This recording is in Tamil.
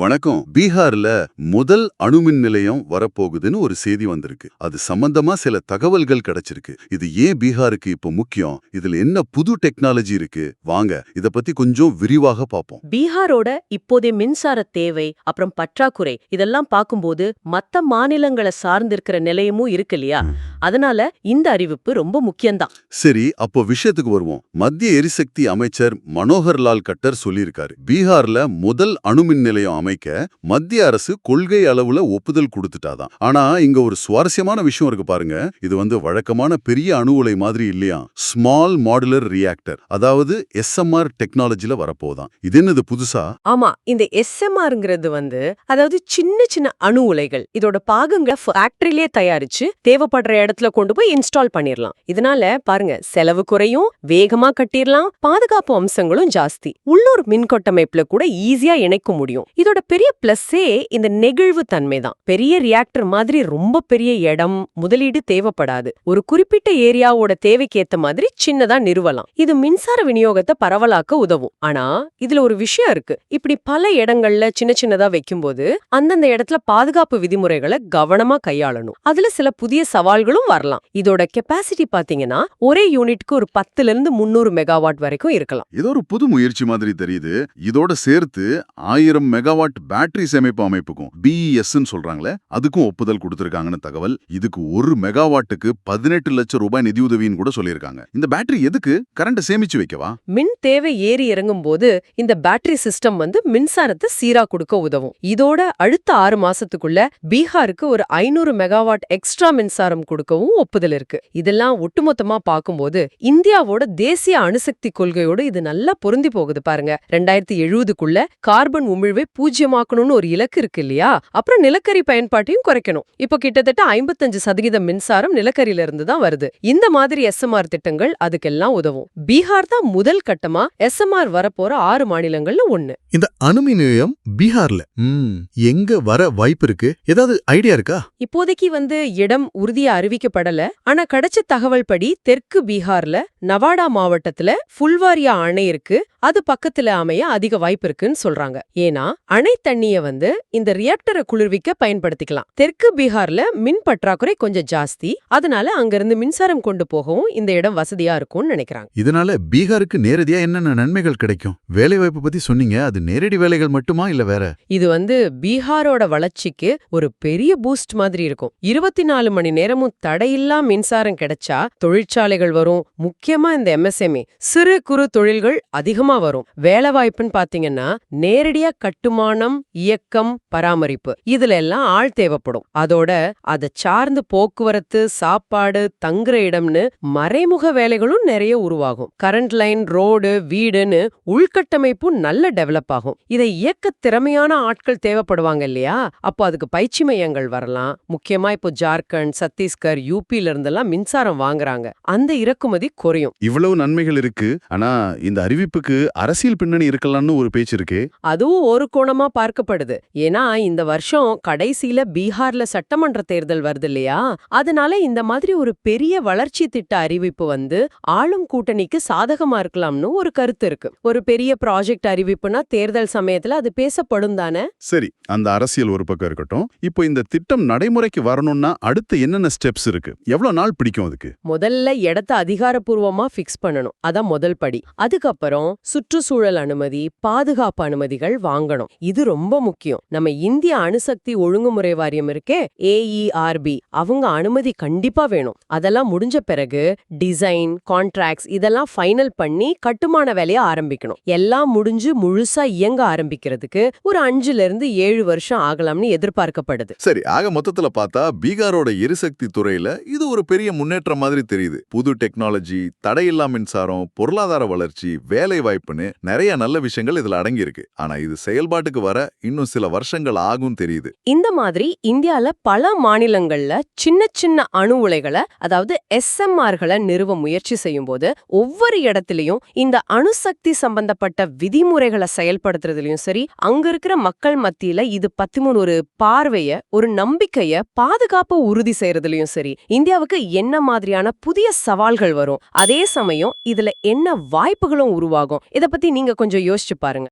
வணக்கம். பீகார்ல முதல் அணுமின் நிலையம் வரப்போகுதுன்னு ஒரு செய்தி வந்திருக்கு. அது சம்பந்தமா சில தகவல்கள் கிடைச்சிருக்கு. இது ஏன் பீகாருக்கு இப்போ முக்கியம்? இதுல என்ன புது டெக்னாலஜி இருக்கு? வாங்க இத பத்தி கொஞ்சம் விரிவாக பார்ப்போம். பீகாரோட இப்போதைய மின்சார தேவை அப்புறம் பற்றாக்குறை இதெல்லாம் பார்க்கும்போது மத்த மாநிலங்களை சார்ந்திருக்கிற நிலையமும் இருக்கு இல்லையா? அதனால இந்த அறிவிப்பு ரொம்ப முக்கியம்தான். சரி அப்போ விஷயத்துக்கு வருவோம். மத்திய எரிசக்தி அமைச்சர் மனோகர் லால் கட்டர் சொல்லியிருக்காரு. பீகார்ல முதல் அணுமின் நிலையம் அமைக்க மத்திய அரசு கொள்கை அளவுல ஒப்புதல் கொடுத்துட்டாதான். ஆனா இங்க ஒரு சுவாரஸ்யமான விஷயம் இருக்கு பாருங்க. இது வந்து வழக்கமான பெரிய அணு உலை மாதிரி இல்லையா? ஸ்மால் மாடுலர் ரியாக்டர் அதாவது எஸ்எம்ஆர் டெக்னாலஜில வரப்போதான். இது என்னது புதுசா? ஆமா இந்த எஸ்எம்ஆர்ங்கிறது வந்து அதாவது சின்ன சின்ன அணு உலைகள். இதோட பாகங்களை ஃபேக்டரியிலே தயாரிச்சு தேவைப்படுற இடத்துல கொண்டு போய் இன்ஸ்டால் பண்ணிடலாம் இதனால பாருங்க செலவு குறையும் வேகமா கட்டிடலாம் பாதுகாப்பு அம்சங்களும் ஜாஸ்தி. உள்ளூர் மின்கொட்டமைப்புல கூட ஈஸியா இணைக்க முடியும். இதோட பெரிய பிளஸ்ஸே இந்த நெகிழ்வு தன்மை தான் பெரிய ரியாக்டர் மாதிரி ரொம்ப பெரிய இடம் முதலீடு தேவைப்படாது. ஒரு குறிப்பிட்ட ஏரியாவோட தேவைக்கு ஏத்த மாதிரி சின்னதா நிறுவலாம். இது மின்சார விநியோகத்தை பரவலாக்க உதவும். ஆனா இதுல ஒரு விஷயம் இருக்கு. இப்படி பல இடங்கள்ல சின்ன சின்னதா வைக்கும்போது அந்தந்த இடத்துல பாதுகாப்பு விதிமுறைகளை கவனமா கையாளணும். அதுல சில புதிய சவால்களும் வரலாம். இதோட கெப்பாசிட்டி பாத்தீங்கன்னா ஒரே யூனிட்க்கு ஒரு பத்துல இருந்து முன்னூறு மெகாவாட் வரைக்கும் இருக்கலாம். இது ஒரு புது முயற்சி மாதிரி தெரியுது. இதோட சேர்த்து ஆயிரம் மெகாவாட் பேட்டரி சேமிப்பு அமைப்புக்கும் பிஇஎஸ்ன்னு சொல்றாங்களே அதுக்கும் ஒப்புதல் கொடுத்துருக்காங்கன்னு தகவல். இதுக்கு ஒரு மெகாவாட்டுக்கு பதினெட்டு லட்சம் ரூபாய் நிதியுதவின்னு கூட சொல்லியிருக்காங்க. இந்த பேட்டரி எதுக்கு? கரண்ட் சேமிச்சு வைக்கவா? மின் தேவை ஏறி இறங்கும் போது இந்த பேட்டரி சிஸ்டம் வந்து மின்சாரத்தை சீரா கொடுக்க உதவும். இதோட அடுத்த ஆறு மாசத்துக்குள்ள பீகாருக்கு ஒரு ஐநூறு மெகாவாட் எக்ஸ்ட்ரா மின்சாரம் கொடுக்கவும் ஒப்புதல் இருக்கு. இதெல்லாம் ஒட்டுமொத்தமா பார்க்கும்போது இந்தியாவோட தேசிய அணுசக்தி கொள்கையோட இது நல்லா பொருந்தி போகுது பாருங்க. ரெண்டாயிரத்தி எழுபதுக்குள்ள கார்பன் உமிழ்வை பூஜ்யமாக்கணும்னு ஒரு இலக்கு இருக்கு இல்லையா? அப்புறம் நிலக்கரி பயன்பாட்டையும் குறைக்கணும். இப்போ கிட்டத்தட்ட ஐம்பத்தஞ்சு சதவீதம் மின்சாரம் நிலக்கரியில இருந்து தான் வருது. இந்த மாதிரி எஸ்எம்ஆர் திட்டங்கள் அதுக்கெல்லாம் உதவும். பீகார் தான் முதல் கட்டமா எஸ்எம்ஆர் வரப்போற ஆறு மாநிலங்கள்ல ஒண்ணு. இந்த அணுமின் பீகார்ல எங்க வர வாய்ப்பு இருக்கு? ஏதாவது ஐடியா இருக்கா? இப்போதைக்கு வந்து இடம் உறுதியா அறிவிக்கப்படல. ஆனா கிடைச்ச தகவல் படி தெற்கு பீகார்ல நவாடா மாவட்டத்துல ஃபுல்வாரியா அணை இருக்கு. அது பக்கத்துல அமைய அதிக வாய்ப்பு இருக்குன்னு சொல்றாங்க. ஏன்னா அணை தண்ணிய வந்து இந்த ரியாக்டரை குளிர்விக்க பயன்படுத்திக்கலாம். தெற்கு பீகார்ல மின் பற்றாக்குறை கொஞ்சம் ஜாஸ்தி. அதனால அங்கிருந்து மின்சாரம் கொண்டு போகவும் இந்த இடம் வசதியா இருக்கும்னு நினைக்கிறாங்க. இதனால பீகாருக்கு நேரடியா என்னென்ன நன்மைகள் கிடைக்கும்? வேலை வாய்ப்பு பத்தி சொன்னீங்க. அது நேரடி வேலைகள் மட்டுமா இல்ல வேற? இது வந்து பீகாரோட வளர்ச்சிக்கு ஒரு பெரிய பூஸ்ட் மாதிரி இருக்கும். இருபத்தி நாலு மணி நேரமும் தடையில்லா மின்சாரம் கிடைச்சா தொழிற்சாலைகள் வரும். முக்கியமா இந்த எம்எஸ்எம்இ சிறு குறு தொழில்கள் அதிகமா வரும். வேலை வாய்ப்புன்னு பாத்தீங்கன்னா நேரடியா கட்டுமானம் இயக்கம் பராமரிப்பு. இதுல எல்லாம் ஆள் தேவைப்படும். அதோட அதை சார்ந்து போக்குவரத்து சாப்பாடு தங்குற இடம்னு மறைமுக வேலைகளும் நிறைய உருவாகும். கரண்ட் லைன் ரோடு வீடுன்னு உள்கட்டமைப்பும் நல்ல டெவலப் ஆகும். இதை இயக்க திறமையான ஆட்கள் தேவைப்படுவாங்க இல்லையா? அப்போ அதுக்கு பயிற்சி மையங்கள் வரலாம். முக்கியமா இப்போ ஜார்க்கண்ட் சத்தீஸ்கர் யூபில இருந்தெல்லாம் மின்சாரம் வாங்குறாங்க. அந்த இறக்குமதி குறையும். இவ்வளவு நன்மைகள் இருக்கு. ஆனா இந்த அறிவிப்புக்கு அரசியல் பின்னணி இருக்கலாம்னு ஒரு பேச்சு இருக்கே. அதுவும் ஒரு கோணமா பார்க்கப்படுது. ஏன்னா இந்த வருஷம் கடைசியில பீகார்ல சட்டமன்ற தேர்தல் வருது இல்லையா? அதனால இந்த மாதிரி ஒரு பெரிய வளர்ச்சி திட்ட அறிவிப்பு வந்து ஆளும் கூட்டணிக்கு சாதகமா இருக்கலாம்னு ஒரு கருத்து இருக்கு. ஒரு பெரிய ப்ராஜெக்ட் அறிவிப்புனா தேர்தல் சமயத்துல அது பேசப்படும் தானே? சரி அந்த அரசியல் ஒரு பக்கம் இருக்கட்டும். இப்போ இந்த திட்டம் நடைமுறைக்கு வரணும்னா அடுத்து என்னென்ன ஸ்டெப்ஸ் இருக்கு? எவ்வளவு நாள் பிடிக்கும் அதுக்கு? முதல்ல இடத்த அதிகாரப்பூர்வமா ஃபிக்ஸ் பண்ணணும். அதான் முதல் படி. அதுக்கப்புறம் சுற்றுச்சூழல் அனுமதி பாதுகாப்பு அனுமதிகள் வாங்கணும். இது ரொம்ப முக்கியம். நம்ம இந்திய அணுசக்தி ஒழுங்குமுறை வாரியம் இருக்கே ஏஇஆர்பி அவங்க அனுமதி கண்டிப்பா வேணும். அதெல்லாம் முடிஞ்ச பிறகு டிசைன் கான்ட்ராக்ட்ஸ் இதெல்லாம் ஃபைனல் பண்ணி கட்டுமான வேலையை ஆரம்பிக்கணும். எல்லாம் முடிஞ்சு முழுசா இயங்க ஆரம்பிக்கிறதுக்கு ஒரு அஞ்சுல இருந்து ஏழு வருஷம் ஆகலாம்னு எதிர்பார்க்கப்படுது. சரி ஆக மொத்தத்துல பார்த்தா பீகாரோட எரிசக்தி துறையில இது ஒரு பெரிய முன்னேற்றம் மாதிரி தெரியுது. புது டெக்னாலஜி தடையில்லா மின்சாரம் பொருளாதார வளர்ச்சி வேலை வாய்ப்புன்னு நிறைய நல்ல விஷயங்கள் இதுல அடங்கியிருக்கு. ஆனா இது செயல்பாட்டுக்கு வர இன்னும் சில வருஷங்கள் ஆகும் தெரியுது. இந்த மாதிரி இந்தியால பல மாநிலங்கள்ல சின்ன சின்ன அணு உலைகளை அதாவது எஸ்எம்ஆர்களை நிறுவ முயற்சி செய்யும் போது ஒவ்வொரு இடத்துலயும் இந்த அணுசக்தி சம்பந்தப்பட்ட விதிமுறைகளை செயல்படுத்துறதுலயும் சரி அங்க இருக்கிற மக்கள் மத்தியில இது பத்திமுன் ஒரு பார்வைய ஒரு நம்பிக்கைய பாதுகாப்பு உறுதி செய்யறதுலயும் சரி இந்தியாவுக்கு என்ன மாதிரியான புதிய சவால்கள் வரும்? அதே சமயம் இதுல என்ன வாய்ப்புகளும் உருவாகும்? இத பத்தி நீங்க கொஞ்சம் யோசிச்சு பாருங்க.